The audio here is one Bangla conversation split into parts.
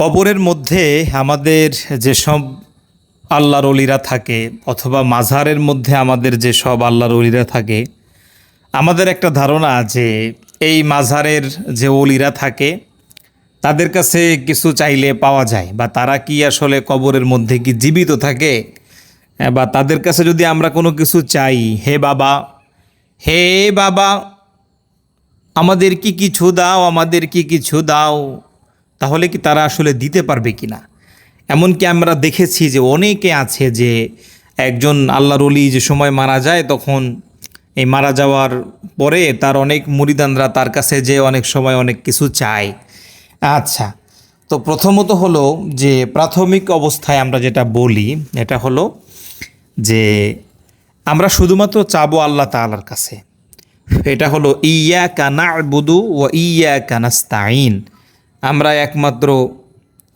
কবরের মধ্যে আমাদের যেসব আল্লাহর অলিরা থাকে অথবা মাঝারের মধ্যে আমাদের যেসব আল্লাহর অলিরা থাকে, আমাদের একটা ধারণা যে এই মাঝারের যে অলিরা থাকে, তাদের কাছে কিছু চাইলে পাওয়া যায় বা তারা কি আসলে কবরের মধ্যে কি জীবিত থাকে, বা তাদের কাছে যদি আমরা কোনো কিছু চাই, হে বাবা হে বাবা, আমাদের কি কিছু দাও, আমাদের কি কিছু দাও? তাহলে কি তারা আসলে দিতে পারবে কি না এমনকি আমরা দেখেছি যে অনেকে আছে যে একজন আল্লাহর অলি যে সময় মারা যায় তখন এই মারা যাওয়ার পরে তার অনেক মুরিদানরা তার কাছে যে অনেক সময় অনেক কিছু চায়। আচ্ছা তো প্রথমত হলো যে প্রাথমিক অবস্থায় আমরা যেটা বলি, এটা হলো যে আমরা শুধুমাত্র চাবো আল্লাহ তাআলার কাছে। এটা হলো ইয়া কানা বুদু ও ইয়া কানাস্তাইন আমরা একমাত্র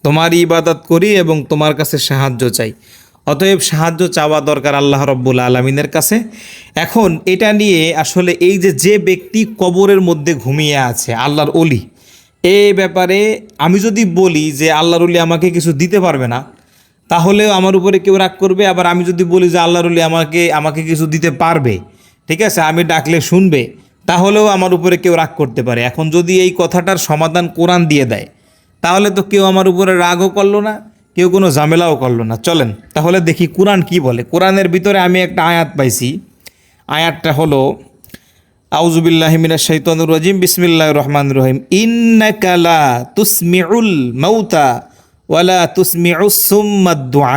তোমার ইবাদত করি এবং তোমার কাছে সাহায্য চাই। অতএব সাহায্য চাওয়া দরকার আল্লাহ রব্বুল আলমিনের কাছে। এখন এটা নিয়ে আসলে এই যে যে ব্যক্তি কবরের মধ্যে ঘুমিয়ে আছে, আল্লাহর অলি এ ব্যাপারে আমি যদি বলি যে আল্লাহর অলি আমাকে কিছু দিতে পারবে না, তাহলেও আমার উপরে কেউ রাগ করবে। আবার আমি যদি বলি যে আল্লাহর অলি আমাকে আমাকে কিছু দিতে পারবে, ঠিক আছে? আমি ডাকলে শুনবে। তাহলেও আমার উপরে কেউ রাগ করতে পারে। এখন যদি এই কথাটার সমাধান কোরআন দিয়ে দেয়, তাহলে তো কেউ আমার উপরে রাগও করল না, কেউ কোনো ঝামেলাও করল না। চলেন, তাহলে দেখি কোরআন কি বলে। কোরআনের ভিতরে আমি একটা আয়াত পাইছি। আয়াতটা হলো আউজুবিল্লাহিমিনা শৈতানুর রাজিম বিসমিল্লাহ রহমান রহিম। ইন্নাকালা তুসমিউল মৌতা ওয়ালা তুসমিউসুম্মাদুআ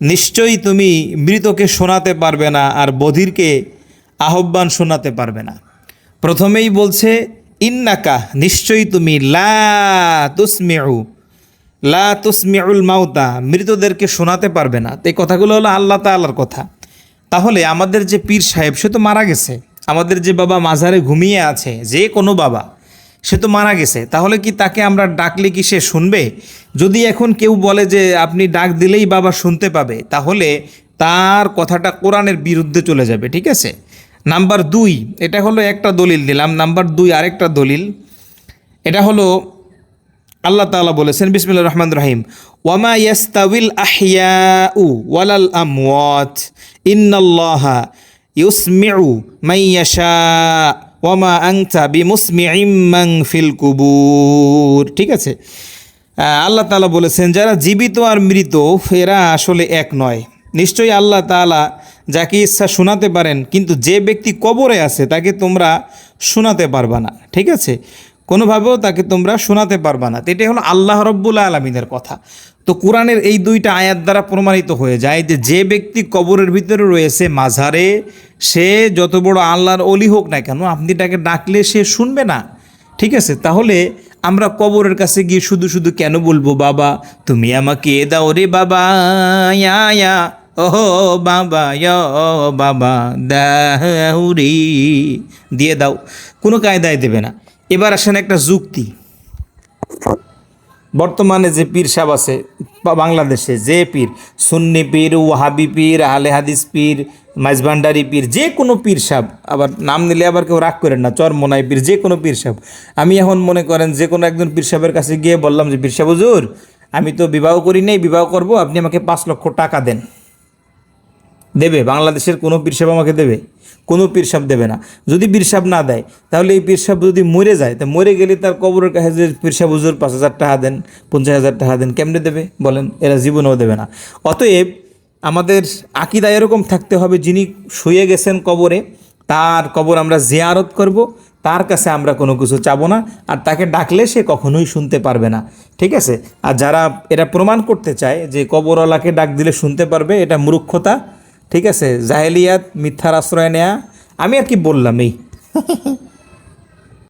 নিশ্চয়ই তুমি মৃতকে শোনাতে পারবে না আর বধিরকে আহ্বান শোনাতে পারবে না। প্রথমেই বলছে, ইন্নাকা, নিশ্চয়ই তুমি লা তুসমিউ, লা তুসমিউল মাউতা, মৃতদেরকে শোনাতে পারবে না। তো এই কথাগুলো হলো আল্লাহ তাআলার কথা। তাহলে আমাদের যে পীর সাহেব, সে তো মারা গেছে। আমাদের যে বাবা মাঝারে ঘুমিয়ে আছে, যে কোনো বাবা, সে তো মারা গেছে। তাহলে কি তাকে আমরা ডাকলে কি সে শুনবে? যদি এখন কেউ বলে যে, আপনি ডাক দিলেই বাবা শুনতে পাবে, তাহলে তার কথাটা কোরআনের বিরুদ্ধে চলে যাবে, ঠিক আছে? নাম্বার দুই, এটা হলো একটা দলিল দিলাম। নাম্বার দুই, আরেকটা দলিল। এটা হলো আল্লাহ তালা বলেছেন, বিসমিল্লাহির রহমান রহিম, ওয়ামা ইয়াস্তাউিল আহইয়াউ ওয়ালাল আমওয়াত, ইন্নাল্লাহা ইউসমিউ মান ইয়াশা ওয়ামা আনতা বিমুসমিইম মান ফিল কুবুর। ঠিক আছে? আল্লাহ তাআলা বলেছেন, যারা জীবিত আর মৃত এরা আসলে এক নয়। নিশ্চয়ই আল্লাহ তাআলা যাকে ইচ্ছা শোনাতে পারেন, কিন্তু যে ব্যক্তি কবরে আছে তাকে তোমরা শোনাতে পারবা না, ঠিক আছে? কোনোভাবেও তাকে তোমরা শোনাতে পারবা না। এটাই হলো আল্লাহ রব্বুল আলমিনের কথা। তো কোরআনের এই দুইটা আয়াত দ্বারা প্রমাণিত হয়ে যায় যে যে ব্যক্তি কবরের ভিতরে রয়েছে মাঝারে, সে যত বড় আল্লাহর অলি হোক না কেন, আপনি তাকে ডাকলে সে শুনবে না, ঠিক আছে? তাহলে আমরা কবরের কাছে গিয়ে শুধু শুধু কেন বলব, বাবা, তুমি আমাকে এ দাও রে বাবা ইয়া ওহো বাবা ইয়া বাবা দাউরি দিয়ে দাও, কোনো কায়দায় দেবে না। এবার আসেন একটা যুক্তি। বর্তমানে যে পীর সাহেব আছে বাংলাদেশে যে পীর, সুন্নি পীর, ওয়াহাবি পীর আলে হাদিস পীর, মাইজভান্ডারি পীর, যে কোনো পীর সাহেব, আবার নাম নিলে আবার কেউ রাগ করেন না, চরমোনাই পীর, যে কোনো পীর সাহেব। আমি এখন মনে করেন যে কোনো একজন পীর সাহেবের কাছে গিয়ে বললাম যে, পীর সাহেব, হুজুর, আমি তো বিবাহ করি নাই, বিবাহ করব, আপনি আমাকে পাঁচ লক্ষ টাকা দেন। দেবে, বাংলাদেশের কোনো পীর সাহেব আমাকে দেবে? কোনো পীর সাহেব দেবে না। যদি পীর সাহেব না দেয়, তাহলে এই পীর সাহেব যদি মরে যায়, তা মরে গেলে তার কবরের কাছে যে পীর সাহেব, হুজুর পাঁচ হাজার টাকা দেন, পঞ্চাশ হাজার টাকা দেন, কেমনে দেবে? বলেন, এরা জীবনেও দেবে না। অতএব আমাদের আকিদা এরকম থাকতে হবে, যিনি শুয়ে গেছেন কবরে, তার কবর আমরা জিয়ারত করব, তার কাছে আমরা কোনো কিছু চাবো না, আর তাকে ডাকলে সে কখনোই শুনতে পারবে না। ঠিক আছে? আর যারা এরা প্রমাণ করতে চায় যে কবরওয়ালাকে ডাক দিলে শুনতে পারবে, এটা মূর্খতা ঠিক আছে জাহেলিয়াত মিথ্যার আশ্রয় নেয়া আমি আর কি বললাম এই।